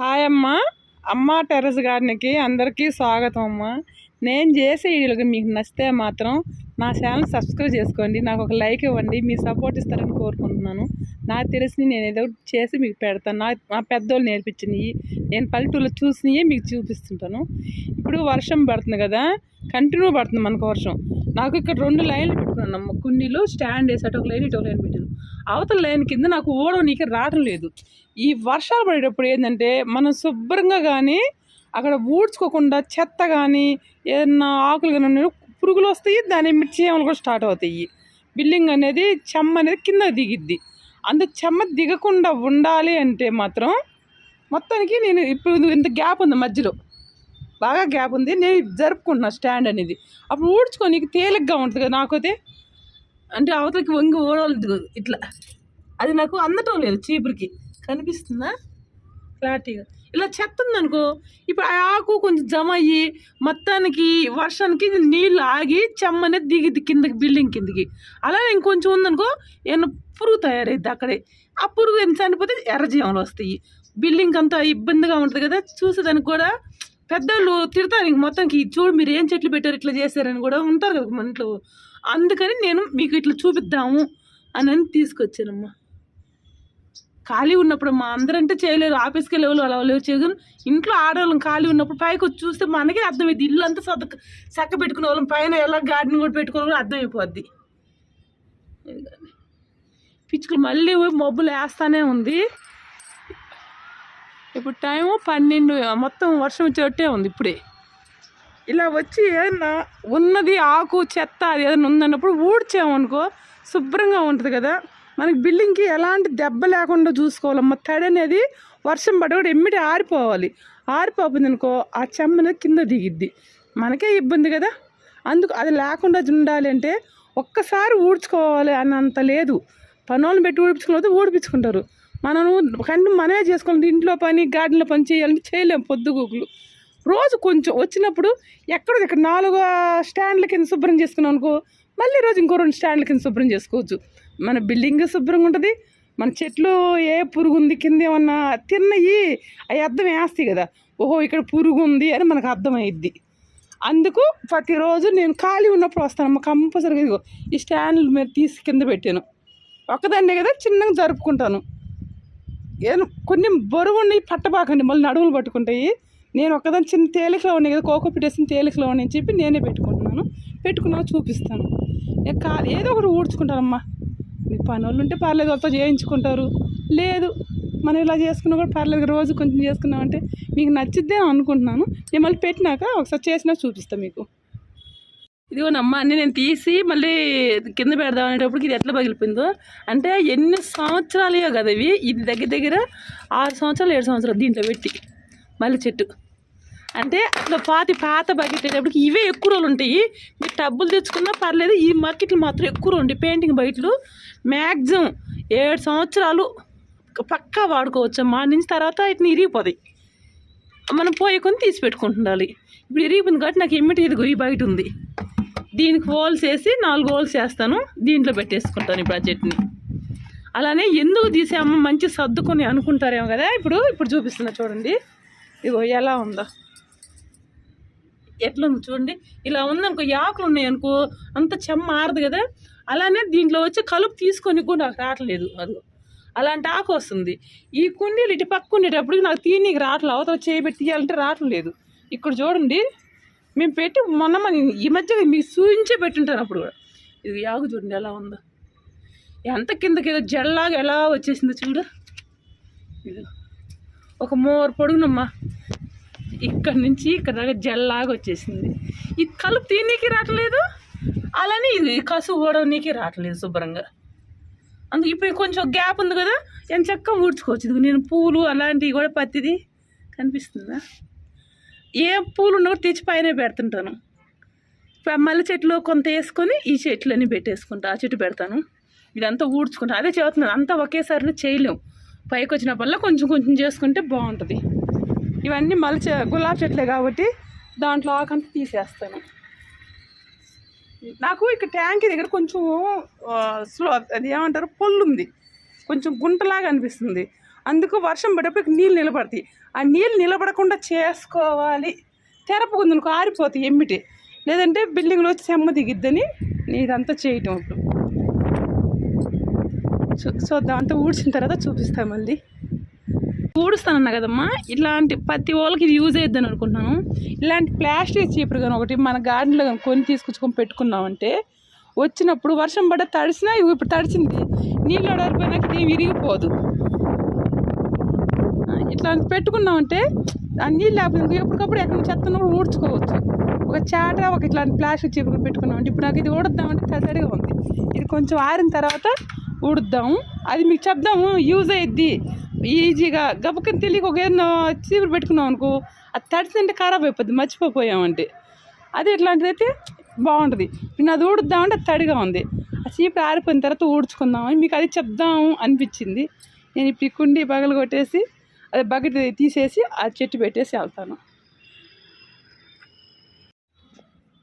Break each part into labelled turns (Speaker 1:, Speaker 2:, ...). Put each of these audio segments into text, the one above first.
Speaker 1: Hi అమ్మ. అమ్మ terrace గార్డెన్కి అందరికీ స్వాగతం అమ్మ. నేను చేసే వీడియోకి మీకు నచ్చితే మాత్రం నా ఛానల్ సబ్స్క్రైబ్ చేసుకోండి. నాకు ఒక లైక్ ఇవ్వండి. మీ సపోర్ట్ ఇస్తారని కోరుకుంటున్నాను. నాకు తెలిసి నేను ఏదో ఒకటి చేసి మీకు పెడతాను. నా మా పెద్దోళ్ళు నేర్పించినవి. నేను పల్లెటూరులో చూసినవి మీకు చూపిస్తుంటాను. ఇప్పుడు వర్షం పడుతుంది కదా. కంటిన్యూ పడుతుంది మనకు వర్షం. నాకు ఇక్కడ రెండు లైన్లు పెట్టుకున్నాను కుండీలు స్టాండ్ వేసేట ఒక లైన్ ఇటు ఒక లైన్ పెట్టాను. అవతల లైన్ కింద నాకు ఓడవనీకి రావడం లేదు. ఈ వర్షాలు పడేటప్పుడు ఏంటంటే మనం శుభ్రంగా కానీ అక్కడ ఊడ్చుకోకుండా చెత్త కానీ ఏదన్నా ఆకులు కానీ పురుగులు వస్తాయి దాని చీమలు కూడా స్టార్ట్ అవుతాయి. బిల్డింగ్ అనేది చెమ్మ అనేది కింద దిగిద్ది. అంత చెమ్మ దిగకుండా ఉండాలి అంటే మాత్రం మొత్తానికి నేను ఇప్పుడు ఇంత గ్యాప్ ఉంది మధ్యలో. బాగా గ్యాప్ ఉంది. నేను జరుపుకుంటున్నా స్టాండ్ అనేది. అప్పుడు ఊడ్చుకోనికి తేలిగ్గా ఉంటుంది కదా నాకైతే. అంటే అవతలకి వంగి ఓడలేదు ఇట్లా. అది నాకు అందటం లేదు చీపురికి. కనిపిస్తుందా? క్లారిటీగా. ఇలా చెత్త ఉందనుకో ఇప్పుడు ఆ ఆకు కొంచెం జమ అయ్యి మొత్తానికి వర్షానికి నీళ్ళు ఆగి చెమ్మనే దిగిద్ది కిందకి బిల్డింగ్ కిందకి. అలానే ఇంకొంచెం ఉందనుకో ఏమైనా పురుగు తయారైద్ది అక్కడే. ఆ పురుగు ఎంత చనిపోతే ఎర్రజీవాలు వస్తాయి. బిల్డింగ్ అంతా ఇబ్బందిగా ఉంటుంది కదా చూసేదానికి కూడా పెద్దోళ్ళు తిడతారు ఇంక మొత్తానికి చూడు మీరు ఏం చెట్లు పెట్టారు ఇట్లా చేశారని కూడా ఉంటారు కదా మన ఇంట్లో. అందుకని నేను మీకు ఇట్లా చూపిద్దాము అని అని తీసుకొచ్చానమ్మా. ఖాళీ ఉన్నప్పుడు మా అందరంటే చేయలేరు ఆఫీస్కి వెళ్ళేవాళ్ళు అలా లేవు చేయగలరు ఇంట్లో ఆడవాళ్ళం ఖాళీ ఉన్నప్పుడు పైకి వచ్చి చూస్తే మనకే అర్థమైంది ఇల్లు అంతా సొద్ద చక్క పెట్టుకునే వాళ్ళం. పైన ఎలా గార్డెన్ కూడా పెట్టుకోవాలి అర్థమైపోద్ది. పిచ్చుకలు మళ్ళీ మబ్బులు వేస్తానే ఉంది. ఇప్పుడు టైము పన్నెండు మొత్తం వర్షం వచ్చేటట్టే ఉంది ఇప్పుడే. ఇలా వచ్చి ఏదన్నా ఉన్నది ఆకు చెత్త అది ఏదైనా ఉందన్నప్పుడు ఊడ్చామనుకో శుభ్రంగా ఉంటుంది కదా. మనకి బిల్డింగ్కి ఎలాంటి దెబ్బ లేకుండా చూసుకోవాలమ్మ. తడి అనేది వర్షం పడి ఎమ్మిడి ఎమ్మిటి ఆరిపోవాలి. ఆరిపోతుంది అనుకో ఆ చెమ్మ కింద దిగిద్ది. మనకే ఇబ్బంది కదా. అందుకు అది లేకుండా ఉండాలి అంటే ఒక్కసారి ఊడ్చుకోవాలి అన్నంత లేదు. పనులను పెట్టి ఊడిపించుకున్నది ఊడిపించుకుంటారు. మనం కంటి మనమే చేసుకోవాలి ఇంట్లో పని గార్డెన్లో పని చేయాలంటే చేయలేము పొద్దుగూకులు. రోజు కొంచెం వచ్చినప్పుడు ఎక్కడ ఇక్కడ నాలుగు స్టాండ్ల కింద శుభ్రం చేసుకున్నాం అనుకో మళ్ళీ రోజు ఇంకో రెండు స్టాండ్ల కింద శుభ్రం చేసుకోవచ్చు. మన బిల్డింగ్ శుభ్రంగా ఉంటుంది. మన చెట్లు ఏ పురుగు ఉంది కింద ఏమన్నా తిన్నయి అవి అర్థం వేస్తాయి కదా. ఓహో ఇక్కడ పురుగు ఉంది అని మనకు అర్థమైద్ది. అందుకు ప్రతిరోజు నేను ఖాళీ ఉన్నప్పుడు వస్తాను కంపల్సరీగా ఇదిగో ఈ స్టాండ్లు మీరు తీసి కింద పెట్టాను. ఒకదాన్నే కదా చిన్నగా జరుపుకుంటాను. కొన్ని బరువు ఉన్నాయి పట్టబాకండి మళ్ళీ నడువులు పట్టుకుంటాయి. నేను ఒకదాని చిన్న తేలికలో ఉన్నాయి కదా కోకో పెట్టేసిన తేలికలో ఉన్నాయని అని చెప్పి నేనే పెట్టుకుంటున్నాను. పెట్టుకున్నా చూపిస్తాను. నేను కా ఏదో ఒకటి ఊడ్చుకుంటానమ్మా. పని వాళ్ళు ఉంటే పర్లేదు వాళ్ళతో చేయించుకుంటారు. లేదు మనం ఇలా చేసుకున్నా కూడా పర్లేదు రోజు కొంచెం చేసుకున్నామంటే మీకు నచ్చిద్దే అనుకుంటున్నాను. నేను మళ్ళీ పెట్టినాక ఒకసారి చేసినా చూపిస్తాను మీకు. ఇదిగోనమ్మా అన్నీ నేను తీసి మళ్ళీ కింద పెడదాం అనేటప్పటికి ఇది ఎట్లా పగిలిపోయిందో. అంటే ఎన్ని సంవత్సరాలయో కదా ఇవి. ఇది దగ్గర దగ్గర ఆరు సంవత్సరాలు ఏడు సంవత్సరాలు దీంట్లో పెట్టి. మళ్ళీ చెట్టు. అంటే అట్లా పాతి పాత బకెట్టేటప్పటికి ఇవే ఎక్కువ రోజులు ఉంటాయి. మీరు టబ్బులు తెచ్చుకున్నా పర్లేదు ఈ బకెట్లు మాత్రం ఎక్కువ రోజులు ఉంటాయి పెయింటింగ్ బకెట్లు మ్యాక్సిమం ఏడు సంవత్సరాలు పక్కా వాడుకోవచ్చు. మా నుంచి తర్వాత ఇట్ని ఇరిగిపోతాయి. మనం పోయే కొని తీసి పెట్టుకుంటుండాలి. ఇప్పుడు ఇరిగిపోయింది కాబట్టి నాకు ఎమ్మిటి ఇదిగో ఈ బయట ఉంది. దీనికి హోల్స్ వేసి నాలుగు హోల్స్ వేస్తాను. దీంట్లో పెట్టేసుకుంటాను ఇప్పుడు ఆ అలానే ఎందుకు తీసామో మంచి సర్దుకొని అనుకుంటారేమో కదా. ఇప్పుడు ఇప్పుడు చూపిస్తున్నా చూడండి. ఇగో ఎలా ఉందో. ఎట్లుంది చూడండి. ఇలా ఉందనుకో ఈ ఆకులు ఉన్నాయి అనుకో అంత చెమ్మ ఆరదు కదా. అలానే దీంట్లో వచ్చి కలుపు తీసుకొని కూడా నాకు రావట్లేదు అది. అలాంటి ఆకు వస్తుంది. ఈ కుండీలు ఇటు పక్క ఉండేటప్పుడు నాకు తీనీకి రావట్లేదు అవతల చేయబెట్టి తీయాలంటే రావట్లేదు ఇక్కడ చూడండి మేము పెట్టి మొన్న మన ఈ మధ్య మీకు చూపించే పెట్టుంటాను అప్పుడు కూడా. ఇది యాగు చూడండి ఎలా ఉందో. ఎంత కిందకి ఏదో జల్లాగా ఎలా వచ్చేసిందో చూడు. ఇది ఒక మోర్ పొడుగునమ్మా. ఇక్కడ నుంచి ఇక్కడ దాకా జల్లాగా వచ్చేసింది. ఇది కలుపు తీయనీకి రావట్లేదు అలానే ఇది కసు ఓడవనీకి రావట్లేదు శుభ్రంగా. అందుకు ఇప్పుడు కొంచెం గ్యాప్ ఉంది కదా ఎంత చక్కగా ఊడ్చుకోవచ్చు. ఇది నేను పూలు అలాంటివి కూడా పత్తిది కనిపిస్తుందా? ఏ పూలు ఉన్నా కూడా తెచ్చి పైన పెడుతుంటాను. ఇప్పుడు మల్లె చెట్లు కొంత వేసుకొని ఈ చెట్లన్నీ పెట్టేసుకుంటా ఆ చెట్టు పెడతాను. ఇదంతా ఊడ్చుకుంటా. అదే చెబుతున్నాను అంతా ఒకేసారి చేయలేము పైకి వచ్చినప్పుడల్లా కొంచెం కొంచెం చేసుకుంటే బాగుంటుంది. ఇవన్నీ మళ్ళీ గులాబీ చెట్లే కాబట్టి దాంట్లో ఆకంతా తీసేస్తాను. నాకు ఇక్కడ ట్యాంక్ దగ్గర కొంచెం స్లో అది ఏమంటారు పొల్లుంది. కొంచెం గుంటలాగా అనిపిస్తుంది. అందుకు వర్షం పడేప్పుడు నీళ్ళు నిలబడతాయి. ఆ నీళ్ళు నిలబడకుండా చేసుకోవాలి. తెరపకుందనుకో ఆరిపోతాయి ఎమ్మిటి. లేదంటే బిల్డింగ్లో వచ్చి సెమ్మ దిగిద్దని ఇదంతా చేయటం ఇప్పుడు. సో దాంతో ఊడ్చిన తర్వాత చూపిస్తాను మళ్ళీ. ఊడుస్తానన్నా కదమ్మా. ఇలాంటి ప్రతి వాళ్ళకి ఇది యూజ్ అయ్యిద్దని అనుకుంటున్నాను. ఇలాంటి ప్లాస్టిక్ చీపురు కానీ ఒకటి మన గార్డెన్లో కానీ కొని తీసుకొచ్చుకొని పెట్టుకున్నామంటే వచ్చినప్పుడు వర్షం పడ్డ తడిసినా ఇప్పుడు తడిసింది. నీళ్ళు అడరిపోయినాక ఇది విరిగిపోదు. ఇట్లా ఇట్లాంటి పెట్టుకున్నామంటే ఆ నీళ్ళు లేకపోతే ఎప్పటికప్పుడు ఎక్కడ చెత్తను కూడా ఊడ్చుకోవచ్చు. ఒక చాట ఒక ఇట్లాంటి ప్లాస్టిక్ చీపురు పెట్టుకున్నామంటే ఇప్పుడు నాకు ఇది ఊడద్దామంటే తడిగా ఉంది. ఇది కొంచెం ఆరిన తర్వాత ఊడుద్దాము. అది మీకు చెప్దాము యూజ్ అయ్యిద్ది ఈజీగా గబకని తెలియక ఒక ఏదైనా చీపురు పెట్టుకున్నాం అనుకో అది తడిసింటే ఖరాబ్ అయిపోద్ది మర్చిపోయామంటే అది ఇట్లాంటిది అయితే బాగుంటుంది. నేను అది ఊడుద్దామంటే అది తడిగా ఉంది. ఆ చీపురు ఆరిపోయిన తర్వాత ఊడ్చుకుందామని మీకు అది చెప్దాము అనిపించింది. నేను ఇప్పుడు కుండి పగలు కొట్టేసి అది బకెట్ తీసేసి ఆ చెట్టు పెట్టేసి వెళ్తాను.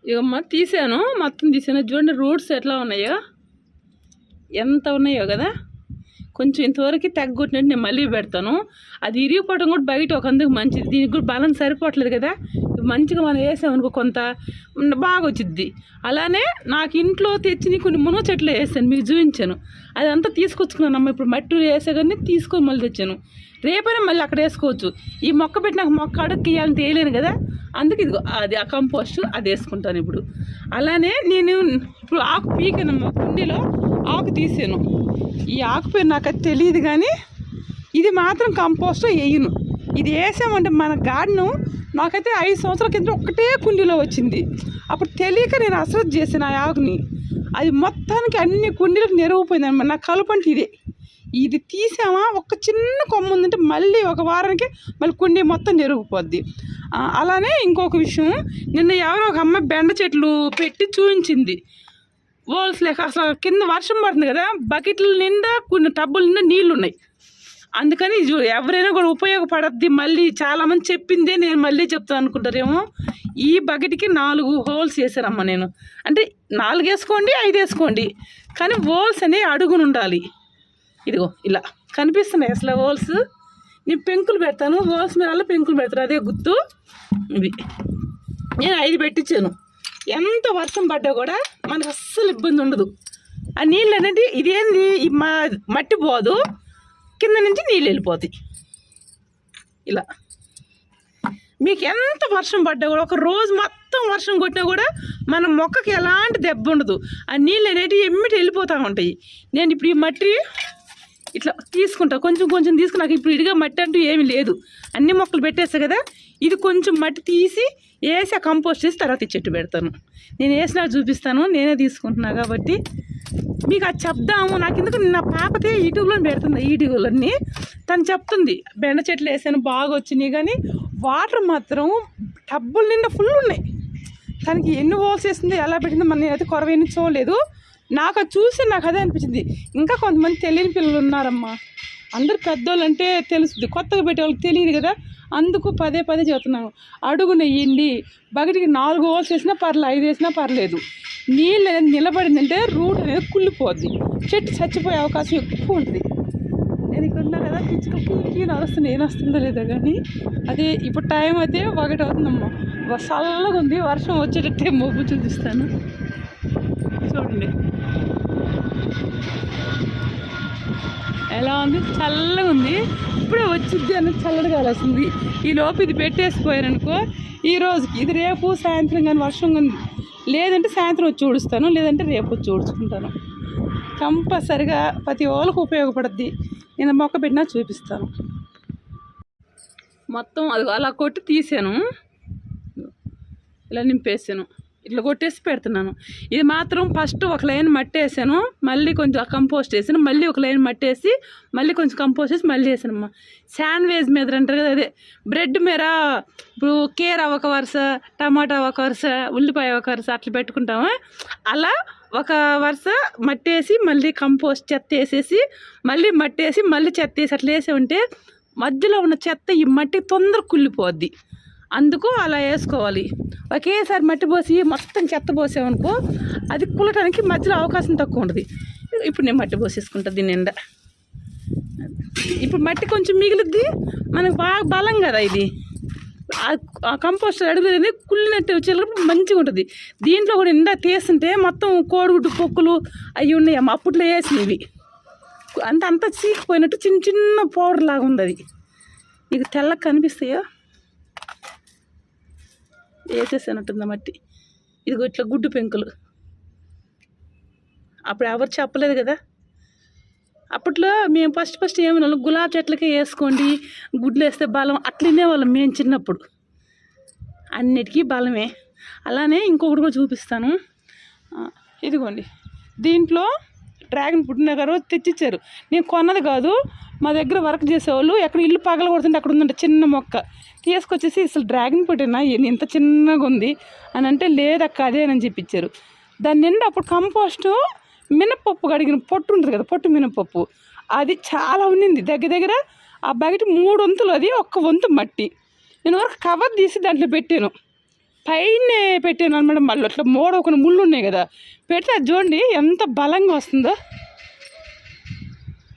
Speaker 1: ఇక తీసాను. మొత్తం తీసాను. చూడండి రూట్స్ ఎట్లా ఉన్నాయో. ఎంత ఉన్నాయో కదా. కొంచెం ఇంతవరకు తగ్గొట్టినట్టు నేను మళ్ళీ పెడతాను. అది ఇరిగిపోవడం కూడా బయట ఒక అందుకు మంచిది. దీనికి కూడా బలం సరిపోవట్లేదు కదా. మంచిగా మనం వేసామనుకో కొంత బాగా వచ్చిద్ది. అలానే నాకు ఇంట్లో తెచ్చిన కొన్ని మునగ చెట్లు వేసాను మీకు చూపించాను. అదంతా తీసుకొచ్చుకున్నాను అమ్మ. ఇప్పుడు మట్టి వేసే కానీ తీసుకొని మళ్ళీ తెచ్చాను. రేపైనా మళ్ళీ అక్కడ వేసుకోవచ్చు. ఈ మొక్క పెట్టినాక మొక్క అడుక్కి ఇవ్వాలని తేయలేను కదా. అందుకే ఇదిగో అది ఆ కంపోస్ట్ అది వేసుకుంటాను ఇప్పుడు. అలానే నేను ఇప్పుడు ఆకు పీకనమ్మా కుండీలో ఆకు తీసాను. ఈ ఆకు పేరు నాకు అది తెలియదు కానీ ఇది మాత్రం కంపోస్ట్ వేయను. ఇది వేసామంటే మన గార్డెను నాకైతే ఐదు సంవత్సరాల కింద ఒక్కటే కుండీలో వచ్చింది. అప్పుడు తెలియక నేను అసలు చేశాను ఆ ఆకుని. అది మొత్తానికి అన్ని కుండీలకు నెరగిపోయింది అనమాట నా కలుపంటే ఇదే. ఇది తీసామా? ఒక చిన్న కొమ్మ ఉందంటే మళ్ళీ ఒక వారానికి మళ్ళీ కుండీ మొత్తం నెరిగిపోద్ది అలానే ఇంకొక విషయం. నిన్న ఎవరో ఒక అమ్మాయి బెండ చెట్లు పెట్టి చూపించింది ఓల్స్ లేక అసలు కింద వర్షం పడుతుంది కదా బకెట్ల నిండా కొన్ని టబ్బుల నిండా నీళ్ళు ఉన్నాయి అందుకని చూ- ఎవరైనా కూడా ఉపయోగపడద్ది. మళ్ళీ చాలామంది చెప్పిందే నేను మళ్ళీ చెప్తాను అనుకుంటారేమో. ఈ బకెట్కి నాలుగు హోల్స్ వేసారమ్మ నేను. అంటే నాలుగు వేసుకోండి ఐదు వేసుకోండి. కానీ హోల్స్ అనేవి అడుగును ఉండాలి. ఇదిగో ఇలా కనిపిస్తున్నాయి అసలు హోల్స్. నేను పెంకులు పెడతాను. హోల్స్ మీద పెంకులు పెడతారు. అదే గుర్తు. ఇది నేను ఐదు పెట్టించాను. ఎంత వర్షం పడ్డా కూడా మనకు అస్సలు ఇబ్బంది ఉండదు. ఆ నీళ్ళు అనేది ఇదేంది మా మట్టి పోదు కింద నుంచి నీళ్ళు వెళ్ళిపోతాయి. ఇలా. మీకు ఎంత వర్షం పడ్డా కూడా ఒక రోజు మొత్తం వర్షం కొట్టినా కూడా మన మొక్కకి ఎలాంటి దెబ్బ ఉండదు. ఆ నీళ్ళు అనేటివి ఎమ్మిటి వెళ్ళిపోతూ ఉంటాయి. నేను ఇప్పుడు ఈ మట్టి ఇట్లా తీసుకుంటా. కొంచెం కొంచెం తీసుకుని నాకు ఇప్పుడు ఇడిగా మట్టి అంటూ ఏమీ లేదు. అన్ని మొక్కలు పెట్టేస్తా కదా ఇది కొంచెం మట్టి తీసి వేసి ఆ కంపోస్ట్ చేసి తర్వాత ఈ చెట్టు పెడతాను. నేను వేసినా చూపిస్తాను నేనే తీసుకుంటున్నా కాబట్టి మీకు అది చెప్దాము. నాకు ఎందుకు నా పాపతే యూట్యూబ్లో పెడుతుంది ఈ తను చెప్తుంది బెండ చెట్లు వేసాను బాగా వచ్చినాయి కానీ వాటర్ మాత్రం డబ్బులు నిండా ఫుల్ ఉన్నాయి. తనకి ఎన్ని హోల్స్ వేసిందో ఎలా పెట్టిందో మన నేనైతే కొరవేని చూడలేదు. నాకు అది చూసి నాకు అదే అనిపించింది. ఇంకా కొంతమంది తెలియని పిల్లలు ఉన్నారమ్మా. అందరు పెద్దోళ్ళు అంటే తెలుస్తుంది. కొత్తగా పెట్టే వాళ్ళకి తెలియదు కదా. అందుకు పదే పదే చెబుతున్నాను అడుగు నెయ్యండి. బకెట్కి నాలుగు హోల్స్ వేసినా పర్లేదు ఐదు వేసినా పర్లేదు. నీళ్ళు అనేది నిలబడిందంటే రూట్ అనేది కుళ్ళిపోద్ది. చెట్టు చచ్చిపోయే అవకాశం ఎక్కువ ఉంటుంది. నేను ఇక్కడ ఉన్నా కదా పిచ్చుకకి నడుస్తుంది ఏం వస్తుందో లేదో కానీ అదే ఇప్పుడు టైం అయితే ఒకటి అవుతుందమ్మా. చల్లగా ఉంది. వర్షం వచ్చేటట్టే మొగ్గు చూపిస్తాను. చూడండి. ఎలా ఉంది? చల్లగా ఉంది. ఇప్పుడే వచ్చింది అని చల్లడి కావాల్సింది ఈ లోపు ఇది పెట్టేసిపోయారనుకో ఈ రోజుకి ఇది రేపు సాయంత్రం కానీ వర్షం కానీ లేదంటే సాయంత్రం వచ్చి ఊడుస్తాను లేదంటే రేపు వచ్చి ఊడ్చుకుంటాను. కంపల్సరిగా ప్రతి వాళ్ళకు ఉపయోగపడుద్ది. నేను మొక్క పెట్టినా చూపిస్తాను. మొత్తం అది అలా కొట్టి తీసాను. ఇలా నింపేసాను. ఇట్లా కొట్టేసి పెడుతున్నాను. ఇది మాత్రం ఫస్ట్ ఒక లైన్ మట్టి వేసాను మళ్ళీ కొంచెం కంపోస్ట్ వేసాను మళ్ళీ ఒక లైన్ మట్టి వేసి మళ్ళీ కొంచెం కంపోస్ట్ వేసి మళ్ళీ వేసానమ్మా శాండ్వేజ్ మీద అంటారు కదా అదే బ్రెడ్ మీద ఇప్పుడు కేర్ ఒక వరుస టమాటా ఒక వరుస ఉల్లిపాయ ఒక వరుస అట్లా పెట్టుకుంటాము. అలా ఒక వరుస మట్టి వేసి మళ్ళీ కంపోస్ట్ చెత్త వేసేసి మళ్ళీ మట్టి వేసి మళ్ళీ చెత్త వేసి అట్లా వేసి ఉంటే మధ్యలో ఉన్న చెత్త ఈ మట్టి తొందరగా కుళ్ళిపోద్ది. అందుకు అలా వేసుకోవాలి. ఒకేసారి మట్టి పోసి మొత్తం చెత్త పోసామనుకో అది కుల్లటానికి మధ్యలో అవకాశం తక్కువ ఉంటుంది ఇప్పుడు నేను మట్టి పోసేసుకుంటా దీని నిండా. ఇప్పుడు మట్టి కొంచెం మిగిలిద్ది. మనకు బాగా బలం కదా ఇది. ఆ- కంపోస్ట్ అడుగుతుంది కుళ్ళినట్టు వచ్చేటప్పుడు మంచిగా ఉంటుంది. దీంట్లో కూడా ఇందా తీస్తుంటే మొత్తం కోడిగుడ్డు పొక్కులు అవి ఉన్నాయి. అమ్మ అప్పట్లో వేసినవి అంటే అంతా చీకిపోయినట్టు చిన్న చిన్న పౌడర్ లాగా ఉంది అది. నీకు తెల్లగా కనిపిస్తాయో? వేసేసానట్టుంది మట్టి. ఇదిగో ఇట్లా గుడ్డు పెంకులు. అప్పుడు ఎవరు చెప్పలేదు కదా? అప్పట్లో మేము ఫస్ట్ ఫస్ట్ ఏమన్నా గులాబీ చెట్లకే వేసుకోండి గుడ్లు వేస్తే బలం అట్లనే వాళ్ళం మేము చిన్నప్పుడు. అన్నిటికీ బలమే. అలానే ఇంకొకటి కూడా చూపిస్తాను. ఇదిగోండి. దీంట్లో డ్రాగన్ పుట్టిన రోజు తెచ్చిచ్చారు. నేను కొన్నది కాదు మా దగ్గర వర్క్ చేసేవాళ్ళు ఎక్కడ ఇల్లు పగల కొడుతుంటే అక్కడ ఉందంట చిన్న మొక్క. తీసుకొచ్చేసి అసలు డ్రాగన్ పుట్టినా ఇంత చిన్నగా ఉంది అని అంటే లేదక్క అదేనని చెప్పించారు దాని నిండా అప్పుడు కంపోస్టు మినపప్పు కడిగిన పొట్టు ఉంటుంది కదా పొట్టు మినపప్పు. అది చాలా ఉన్నింది. దగ్గర దగ్గర ఆ బకెట్ మూడు వంతులు అది ఒక్క వంతు మట్టి. నేను వరకు కవర్ తీసి దాంట్లో పెట్టాను. పైన పెట్టాను అనమాట మళ్ళీ అట్లా మూడ ఒక ముళ్ళు ఉన్నాయి కదా. పెడితే అది చూడండి ఎంత బలంగా వస్తుందో.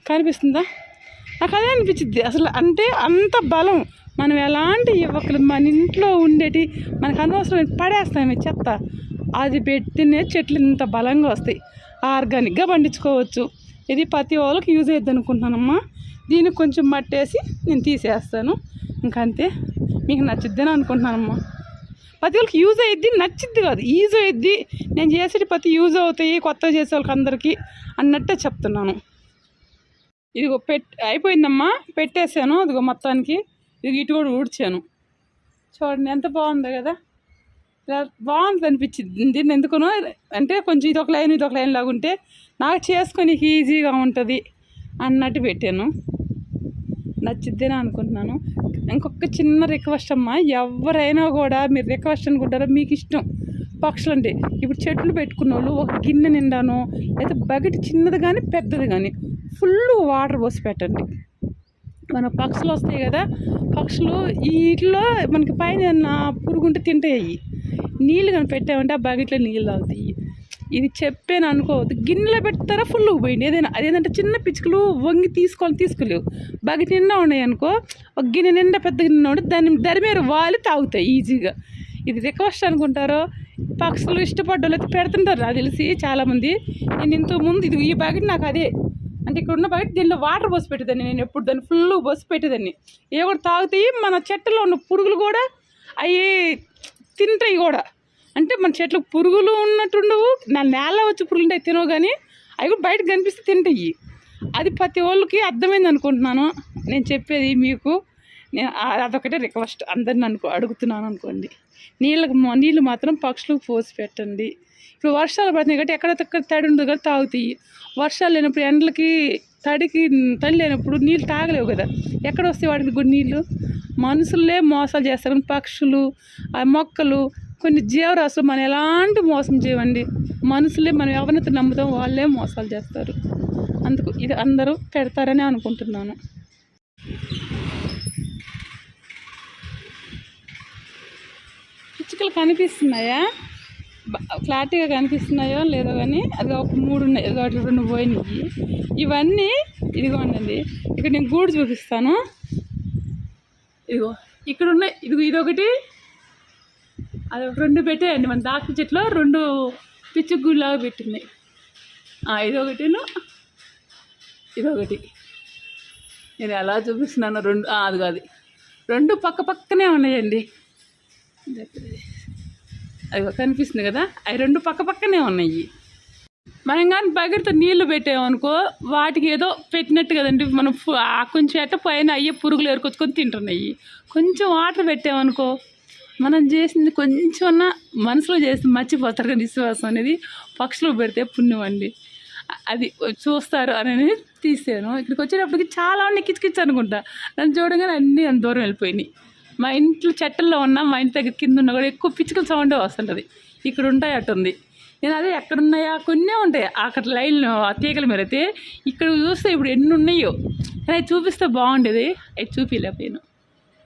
Speaker 1: కనిపిస్తుందా? నాకు అదే అనిపించింది అసలు అంటే అంత బలం. మనం ఎలాంటి యువకులు మన ఇంట్లో ఉండేటి మనకు అనవసరం పడేస్తాం చెత్త. అది పెట్టినే చెట్లు ఇంత బలంగా వస్తాయి. ఆర్గానిక్గా పండించుకోవచ్చు. ఇది ప్రతి వాళ్ళకి యూజ్ అయ్యద్ది అనుకుంటున్నానమ్మా. దీనికి కొంచెం మట్టేసి నేను తీసేస్తాను. ఇంకంతే. మీకు నచ్చిద్దని అనుకుంటున్నానమ్మా. ప్రతి వాళ్ళకి యూజ్ అయ్యిద్ది నచ్చిద్ది కాదు. యూజ్ అయ్యిద్ది నేను చేసేటి ప్రతి యూజ్ అవుతాయి కొత్తగా చేసే వాళ్ళకి అందరికీ అన్నట్టే చెప్తున్నాను. ఇదిగో పెట్ అయిపోయిందమ్మా. పెట్టేశాను. అదిగో మొత్తానికి ఇది ఇటు కూడా ఊడ్చాను. చూడండి ఎంత బాగుందో కదా. ఇలా బాగుంది అనిపించింది. దీన్ని ఎందుకునో అంటే కొంచెం ఇది ఒక లైన్ ఇది ఒక లైన్ లాగా ఉంటే నాకు చేసుకొని ఈజీగా ఉంటుంది అన్నట్టు పెట్టాను. నచ్చిద్దేనే అనుకుంటున్నాను. ఇంకొక చిన్న రిక్వెస్ట్ అమ్మా. ఎవరైనా కూడా మీరు రిక్వెస్ట్ అనుకుంటారో? మీకు ఇష్టం. పక్షులు అంటే ఇప్పుడు చెట్లు పెట్టుకున్న వాళ్ళు ఒక గిన్నె నిండాను లేదా బకెట్ చిన్నది కానీ పెద్దది కానీ ఫుల్ వాటర్ పోసి పెట్టండి. మన పక్షులు వస్తాయి కదా పక్షులు వీటిలో మనకి పైన పురుగుంటే తింటాయి. నీళ్ళు కానీ పెట్టామంటే ఆ బకెట్లో నీళ్ళు తాగుతాయి. ఇది చెప్పాను అనుకోవద్దు గిన్నెలో పెడతారా ఫుల్ పోయింది. ఏదైనా అదేంటంటే చిన్న పిచ్చుకలు వంగి తీసుకోవాలి తీసుకోలేవు బకెట్ నిండా ఉన్నాయి అనుకో ఒక గిన్నె నిండా పెద్ద గిన్నె ఉంటే దాన్ని దరిమేరు వాలి తాగుతాయి ఈజీగా. ఇది రిక్వెస్ట్ అనుకుంటారో పక్షులు ఇష్టపడ్డోళ్ళు అయితే పెడుతుంటారు నాకు తెలిసి చాలామంది. నేను ఇంతకుముందు ఇది ఈ బకెట్ నాకు అదే. అంటే ఇక్కడ ఉన్న బకెట్ దీనిలో వాటర్ పోసి పెట్టేదాన్ని. నేను ఎప్పుడు దాన్ని ఫుల్ పోసి పెట్టేదాన్ని. ఏ కూడా తాగుతాయి మన చెట్టులో ఉన్న పురుగులు కూడా అవి తింటాయి కూడా. అంటే మన చెట్లకు పురుగులు ఉన్నట్టుండవు నా నేల వచ్చి పురుగులు ఉంటాయి తినవు కానీ అవి కూడా బయటకు కనిపిస్తే తింటాయి. అది ప్రతి వాళ్ళకి అర్థమైంది అనుకుంటున్నాను. నేను చెప్పేది మీకు నేను అదొకటే రిక్వెస్ట్. అందరిని అనుకో అడుగుతున్నాను అనుకోండి. నీళ్ళకు నీళ్ళు మాత్రం పక్షులకు పోసి పెట్టండి. ఇప్పుడు వర్షాలు పడుతున్నాయి కాబట్టి ఎక్కడెక్కడ తడి ఉండదు కదా తాగుతాయి. వర్షాలు లేనప్పుడు ఎండలకి తడికి తడి లేనప్పుడు నీళ్ళు తాగలేవు కదా. ఎక్కడ వస్తాయి వాటికి కూడా నీళ్ళు? మనుషులే మోసాలు చేస్తారు. పక్షులు ఆ మొక్కలు కొన్ని జీవరాశులు మనం ఎలాంటి మోసం చేయవండి. మనుషులే మనం ఎవరినైతే నమ్ముతాం వాళ్ళే మోసాలు చేస్తారు. అందుకు ఇది అందరూ పెడతారని అనుకుంటున్నాను. పిచ్చుకలు కనిపిస్తున్నాయా? క్లారిటీగా కనిపిస్తున్నాయో లేదో కానీ అది ఒక మూడు ఉన్నాయి అది రెండు పోయినాయి. ఇవన్నీ ఇదిగోండి ఇక్కడ నేను గూడు చూపిస్తాను. ఇదిగో ఇక్కడ ఉన్నాయి ఇదిగో ఇదొకటి. అది ఒక రెండు పెట్టాయండి మన దాక్ష చెట్లో రెండు పిచ్చుగుళ్ళలాగా గూడులాగా పెట్టినాయి ఇదొకటిను ఇదొకటి. నేను ఎలా చూపిస్తున్నాను రెండు అది కాదు. రెండు పక్క పక్కనే ఉన్నాయండి. అవి కనిపిస్తుంది కదా? అవి రెండు పక్క పక్కనే ఉన్నాయి. మనం కానీ బకెట్తో నీళ్ళు పెట్టామనుకో వాటికి ఏదో పెట్టినట్టు కదండి. మనం కొంచెం ఎట్ట పైన అయ్యే పురుగులు ఏరుకొచ్చుకొని తింటున్నాయి. కొంచెం వాటర్ పెట్టామనుకో మనం చేసింది కొంచెం మనసులో చేసి మర్చిపోతారు కానీ విశ్వాసం అనేది. పక్షులు పెడితే పుణ్యం అండి. అది చూస్తారు అనేది తీసాను ఇక్కడికి వచ్చేటప్పటికి చాలా ఉన్నాయి కిచకిచ్ అనుకుంటా. నన్ను చూడగానే అన్నీ అంత దూరం వెళ్ళిపోయినాయి. మా ఇంట్లో చెట్టల్లో ఉన్నా మా ఇంటి దగ్గర కింద ఉన్నా కూడా ఎక్కువ పిచ్చుకల సౌండే వస్తుంటుంది. ఇక్కడ ఉంటాయి అటుంది నేను అదే ఎక్కడ ఉన్నాయా? కొన్నే ఉంటాయి. అక్కడ లైన్ ఆ తీగల మీద అయితే. ఇక్కడ చూస్తే ఇప్పుడు ఎన్ని ఉన్నాయో. కానీ అవి చూపిస్తే బాగుండేది. అవి చూపించలేకపోయాను